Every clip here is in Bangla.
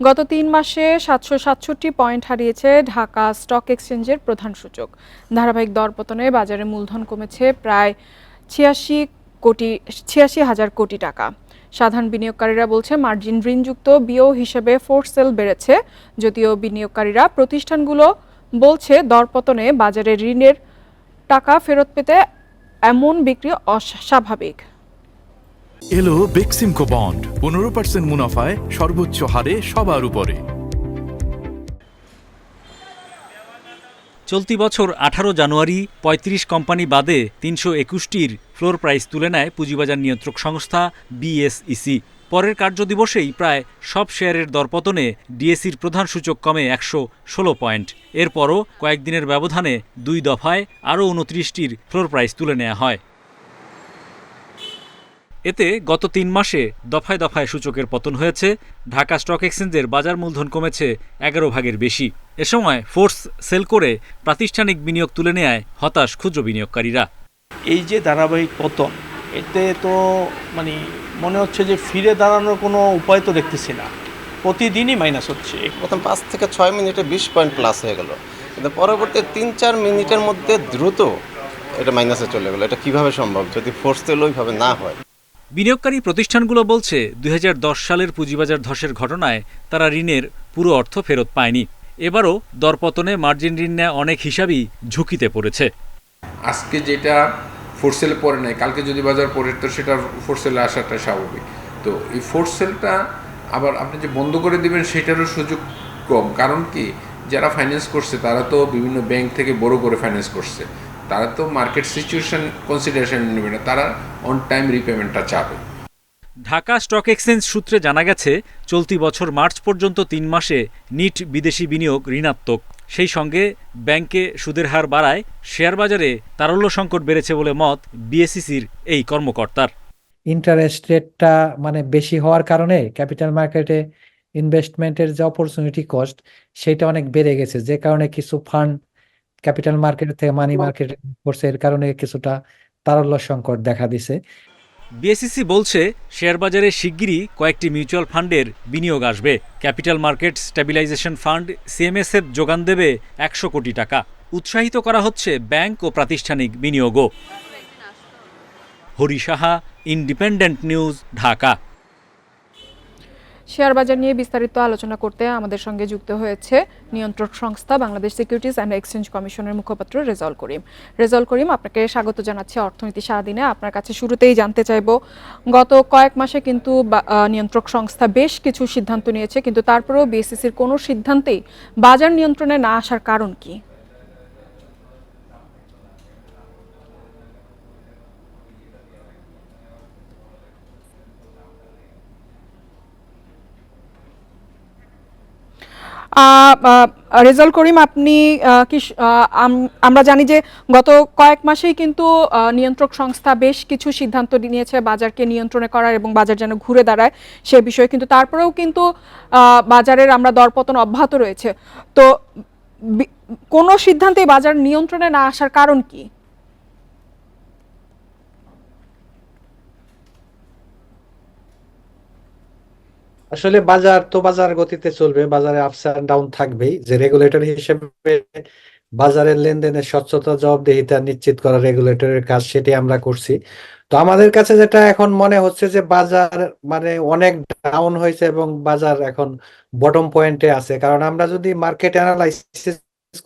গত তিন মাসে সাতশো সাতষট্টি পয়েন্ট হারিয়েছে ঢাকা স্টক এক্সচেঞ্জের প্রধান সূচক। ধারাবাহিক দরপতনে বাজারে মূলধন কমেছে প্রায় ছিয়াশি কোটি, ছিয়াশি হাজার কোটি টাকা। সাধারণ বিনিয়োগকারীরা বলছে মার্জিন ঋণযুক্ত বিও হিসেবে ফোর্স সেল বেড়েছে। যদিও বিনিয়োগকারীরা প্রতিষ্ঠানগুলো বলছে দরপতনে বাজারে ঋণের টাকা ফেরত পেতে এমন বিক্রি অস্বাভাবিক। এলো বেক্সিমকো বন্ড। পনেরো পার্সেন্ট মুনাফায় সর্বোচ্চ হারে সবার উপরে। চলতি বছর আঠারো জানুয়ারি ৩৫ কোম্পানি বাদে তিনশো একুশটির ফ্লোর প্রাইস তুলে নেয় পুঁজিবাজার নিয়ন্ত্রক সংস্থা বিএসইসি পরের কার্যদিবসেই প্রায় সব শেয়ারের দরপতনে ডিএসির প্রধান সূচক কমে একশো ষোলো পয়েন্ট। এরপরও কয়েকদিনের ব্যবধানে দুই দফায় আরও উনত্রিশটির ফ্লোর প্রাইস তুলে নেওয়া হয়। এতে গত তিন মাসে দফায় দফায় সূচকের পতন হয়েছে ঢাকা স্টক এক্সচেঞ্জের বাজার মূলধন কমেছে এগারো ভাগের বেশি। এ সময় ফোর্স সেল করে প্রাতিষ্ঠানিক বিনিয়োগ তুলে নেয় হতাশ ক্ষুদ্র বিনিয়োগকারীরা। এই যে ধারাবাহিক পতন এতে তো মানে মনে হচ্ছে যে ফিরে দাঁড়ানোর কোনো উপায় তো দেখতেছি না। প্রতিদিনই মাইনাস হচ্ছে। প্রথম পাঁচ থেকে ছয় মিনিটে বিশ পয়েন্ট প্লাস হয়ে গেল। কিন্তু পরবর্তী তিন চার মিনিটের মধ্যে দ্রুত এটা মাইনাসে চলে গেলো। এটা কীভাবে সম্ভব? যদি ফোর্স তেল ওইভাবে না হয়। বিনিয়োগকারী প্রতিষ্ঠানগুলো বলছে দু হাজার দশ সালের পুঁজিবাজার ধসের ঘটনায় তারা ঋণের পুরো অর্থ ফেরত পায়নি। এবারও দরপতনে মার্জিন ঋণ নেওয়া অনেক হিসাবই ঝুঁকিতে পড়েছে। আজকে যেটা ফোরসেলে পড়ে নেয় কালকে যদি বাজার পড়ে, তো সেটা ফোরসেলে আসাটা স্বাভাবিক। তো এই ফোরসেলটা আবার আপনি যে বন্ধ করে দেবেন, সেটারও সুযোগ কম। কারণ কি, যারা ফাইন্যান্স করছে, তারা তো বিভিন্ন ব্যাংক থেকে বড় করে ফাইন্যান্স করছে। তারা তো মার্কেট সিচুয়েশন কনসিডারেশন নেবে না তারা অন টাইম রিপেমেন্টটা চাবে। ঢাকা স্টক এক্সচেঞ্জ সূত্রে জানা গেছে চলতি বছর মার্চ পর্যন্ত তিন মাসে নিট বিদেশি বিনিয়োগ ঋণাত্মক। সেই সঙ্গে ব্যাংকে সুদের হার বাড়ায় শেয়ার বাজারে তারল্য সংকট বেড়েছে বলে মত বিএসসিসির এই কর্মকর্তার। ইন্টারেস্ট রেটটা মানে বেশি হওয়ার কারণে ক্যাপিটাল মার্কেটে ইনভেস্টমেন্টের যে অপরচুনিটি কস্ট সেটা অনেক বেড়ে গেছে। যে কারণে কিছু ফান্ড ক্যাপিটাল মার্কেট থেকে মানি মার্কেট করছে এর কারণে কিছুটা তারল্য সংকট দেখা দিছে। বিএসসিসি বলছে শেয়ার বাজারে শিগগিরই কয়েকটি মিউচুয়াল ফান্ডের বিনিয়োগ আসবে। Capital market stabilization fund CMSF যোগান দেবে একশো কোটি টাকা। উৎসাহিত করা হচ্ছে ব্যাংক ও প্রাতিষ্ঠানিক বিনিয়োগও। Hari Saha independent news Dhaka. Share বাজার নিয়ে বিস্তারিত আলোচনা করতে আমাদের সঙ্গে যুক্ত হয়েছে নিয়ন্ত্রক সংস্থা বাংলাদেশ সিকিউরিটিজ অ্যান্ড এক্সচেঞ্জ কমিশনের মুখপাত্র রেজাউল করিম। রেজাউল করিম, আপনাকে স্বাগত জানাচ্ছি অর্থনীতি সারাদিনে। আপনার কাছে শুরুতেই জানতে চাইব, গত কয়েক মাসে কিন্তু নিয়ন্ত্রক সংস্থা বেশ কিছু সিদ্ধান্ত নিয়েছে, কিন্তু তারপরেও বিএসসিসির কোনো সিদ্ধান্তেই বাজার নিয়ন্ত্রণে না আসার কারণ কি? আহ, করিম আপনি কি আমরা জানি যে গত কয়েক মাসেই কিন্তু নিয়ন্ত্রক সংস্থা বেশ কিছু সিদ্ধান্ত নিয়েছে বাজারকে নিয়ন্ত্রণে করার এবং বাজার যেন ঘুরে দাঁড়ায় সে বিষয়ে কিন্তু তারপরেও কিন্তু বাজারের আমরা দরপতন অব্যাহত রয়েছে। তো কোনো সিদ্ধান্তে বাজার নিয়ন্ত্রণে না আসার কারণ কি? আসলে বাজার তো বাজার গতিতে চলবে, বাজারে আপস এন্ড ডাউন থাকবেই। যে রেগুলেটর হিসেবে বাজারের লেনদেনের স্বচ্ছতা, জবাবদিহিতা নিশ্চিত করা রেগুলেটরের কাজ, সেটি আমরা করছি। তো আমাদের কাছে যেটা এখন মনে হচ্ছে যে বাজার মানে অনেক ডাউন হয়েছে এবং বাজার এখন বটম পয়েন্টে আছে। কারণ আমরা যদি মার্কেট অ্যানালাইসিস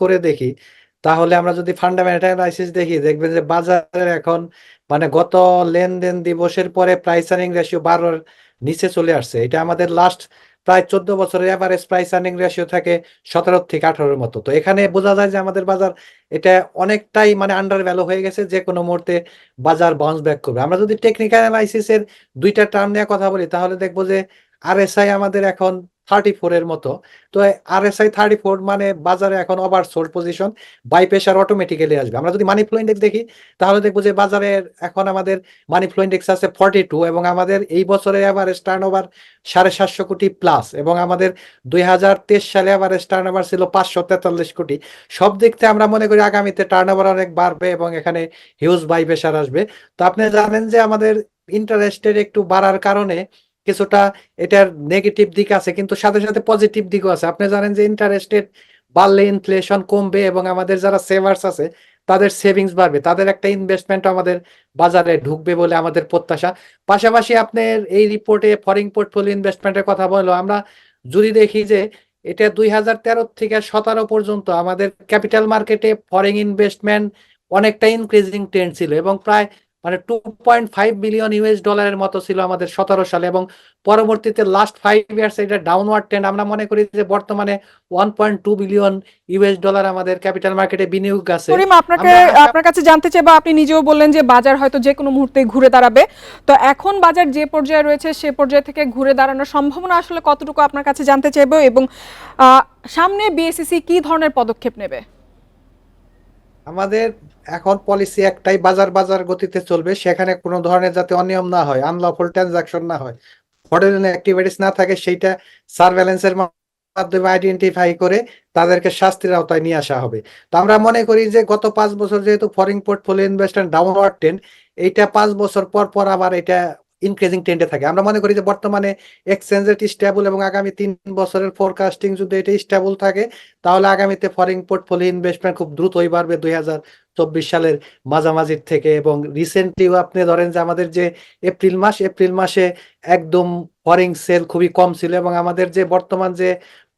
করে দেখি, তাহলে আমরা যদি ফান্ডামেন্টাল অ্যানালাইসিস দেখি, দেখবেন যে বাজারের এখন মানে গত লেনদেন দিবসের পরে প্রাইস রেশিও বারোর নিচে চলে আসছে। এটা আমাদের লাস্ট প্রায় চোদ্দ বছরের অ্যাভারেজ প্রাইস আর্নিং রেশিও থাকে সতেরো থেকে আঠারোর মতো। তো এখানে বোঝা যায় যে আমাদের বাজার এটা অনেকটাই মানে আন্ডার ভ্যালু হয়ে গেছে, যে কোনো মুহূর্তে বাজার বাউন্স ব্যাক করবে। আমরা যদি টেকনিক্যাল অ্যানালাইসিসের দুইটা টার্ম নিয়ে কথা বলি, তাহলে দেখব যে আর এস আই আমাদের এখন থার্টি ফোরের মতো। তো আরএসআই থার্টি ফোর মানে বাজারে এখন oversold position buy pressure automatically আসবে। আমরা যদি মানি ফ্লো ইন্ডেক্স দেখি, তাহলে দেখব যে বাজারের এখন আমাদের মানি ফ্লো ইন্ডেক্স আছে ফর্টি টু এবং আমাদের এই বছরে এভারেজ টার্ন ওভার সাড়ে সাতশো কোটি প্লাস এবং আমাদের দুই হাজার তেইশ সালে এভারেজ টার্ন ওভার ছিল পাঁচশো তেতাল্লিশ কোটি। সব দিক থেকে আমরা মনে করি আগামীতে টার্ন ওভার অনেক বাড়বে এবং এখানে হিউজ বাই প্রেশার আসবে। তো আপনি জানেন যে আমাদের ইন্টারেস্টের একটু বাড়ার কারণে কিছুটা এটার নেগেটিভ দিক আছে, কিন্তু সাথে সাথে পজিটিভ দিকও আছে। আপনি জানেন যে ইন্টারেস্ট রেট বাড়লে ইনফ্লেশন কমবে এবং আমাদের যারা সেভার্স আছে, তাদের সেভিংস বাড়বে। তাদের একটা ইনভেস্টমেন্ট আমাদের বাজারে ঢুকবে বলে আমাদের প্রত্যাশা। পাশাপাশি আপনার এই রিপোর্টে ফরেন পোর্টফোলিও ইনভেস্টমেন্টের কথা বলল, আমরা যদি দেখি যে এটা দুই হাজার তেরো থেকে সতেরো পর্যন্ত আমাদের ক্যাপিটাল মার্কেটে ফরেন ইনভেস্টমেন্ট অনেকটা ইনক্রিজিং ট্রেন্ড ছিল এবং প্রায় মানে two point five billion US ডলারের মতো ছিল আমাদের সতেরো সালে এবং পরবর্তীতে লাস্ট ফাইভ ইয়ার্স এটা ডাউনওয়ার্ড ট্রেন্ড আমরা মনে করি যে বর্তমানে one point two billion US dollar আমাদের ক্যাপিটাল মার্কেটে বিনিয়োগ আছে। আপনাকে আপনার কাছে জানতে চাইব আপনি নিজেও বললেন যে বাজার হয়তো যে কোনো মুহূর্তে ঘুরে দাঁড়াবে। তো এখন বাজার যে পর্যায়ে রয়েছে সে পর্যায় থেকে ঘুরে দাঁড়ানোর সম্ভাবনা আসলে কতটুকু আপনার কাছে জানতে চাইব এবং সামনে বিএসসিসি কি ধরনের পদক্ষেপ নেবে? আমাদের এখন পলিসি একটাই, বাজার বাজার গতিতে চলবে, সেখানে কোনো ধরনের যাতে অনিয়ম না হয় আনলফুল ট্রানজাকশন না হয়। ফরেন অ্যাক্টিভিটিস না থাকে, সেইটা সার্ভেলেন্সের মাধ্যমে আইডেন্টিফাই করে তাদেরকে শাস্তির আওতায় নিয়ে আসা হবে। তো আমরা মনে করি যে গত পাঁচ বছর যেহেতু foreign portfolio investment downward trend এইটা পাঁচ বছর পর পর আবার এটা ইনক্রিজিং ট্রেন্ডে থাকে। আমরা মনে করি যে বর্তমানে এক্সচেঞ্জ রেট স্টেবল এবং আগামী তিন বছরের ফোরকাস্টিং যদি এটা স্টেবল থাকে, তাহলে আগামীতে ফরেন পোর্টফোলিও ইনভেস্টমেন্ট খুব দ্রুতই বাড়বে দুই হাজার চব্বিশ সালের মাঝামাঝির থেকে এবং রিসেন্টলিও আপনি ধরেন যে আমাদের যে এপ্রিল মাস, এপ্রিল মাসে একদম ফরেন সেল খুবই কম ছিল এবং আমাদের যে বর্তমান যে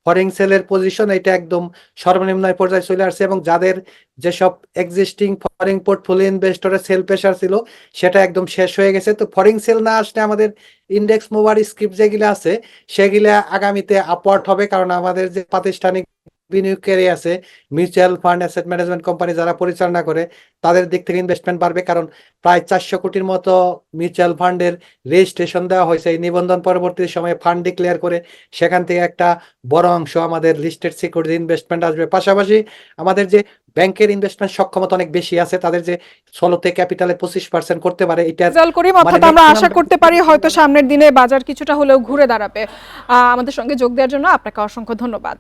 ফরেন সেলের পজিশন এটা একদম সর্বনিম্ন পর্যায়ে চলে আসছে এবং যাদের যেসব এক্সিস্টিং ফরেন পোর্টফোলিও ইনভেস্টরের সেল প্রেশার ছিল, সেটা একদম শেষ হয়ে গেছে। তো ফরেন সেল না আসলে আমাদের ইন্ডেক্স মোবার স্ক্রিপ্ট যেগুলো আছে, সেগুলা আগামীতে আপওয়ার্ড হবে, কারণ আমাদের যে প্রাতিষ্ঠানিক বিনিয়োগকারী আছে mutual fund asset management company যারা পরিচালনা করে তাদের দিক থেকে ইনভেস্টমেন্ট বাড়বে কারণ প্রায় চারশো কোটির মতো মিউচুয়াল ফান্ডের রেজিস্ট্রেশন দেওয়া হয়েছে। এই নিবন্ধন পরবর্তী সময়ে ফান্ড ডিক্লেয়ার করে সেখান থেকে একটা বড় অংশ আমাদের লিস্টেড সিকিউরিটি ইনভেস্টমেন্ট আসবে। পাশাপাশি আমাদের যে ব্যাংকের ইনভেস্টমেন্ট সক্ষমতা অনেক বেশি আছে তাদের যে ষোলোতে ক্যাপিটালে পঁচিশ পার্সেন্ট করতে পারে এটা করিম মানে অর্থাৎ আমরা আশা করতে পারি হয়তো সামনের দিনে বাজার কিছুটা হলেও ঘুরে দাঁড়াবে। আমাদের সঙ্গে যোগ দেওয়ার জন্য আপনাকে অসংখ্য ধন্যবাদ।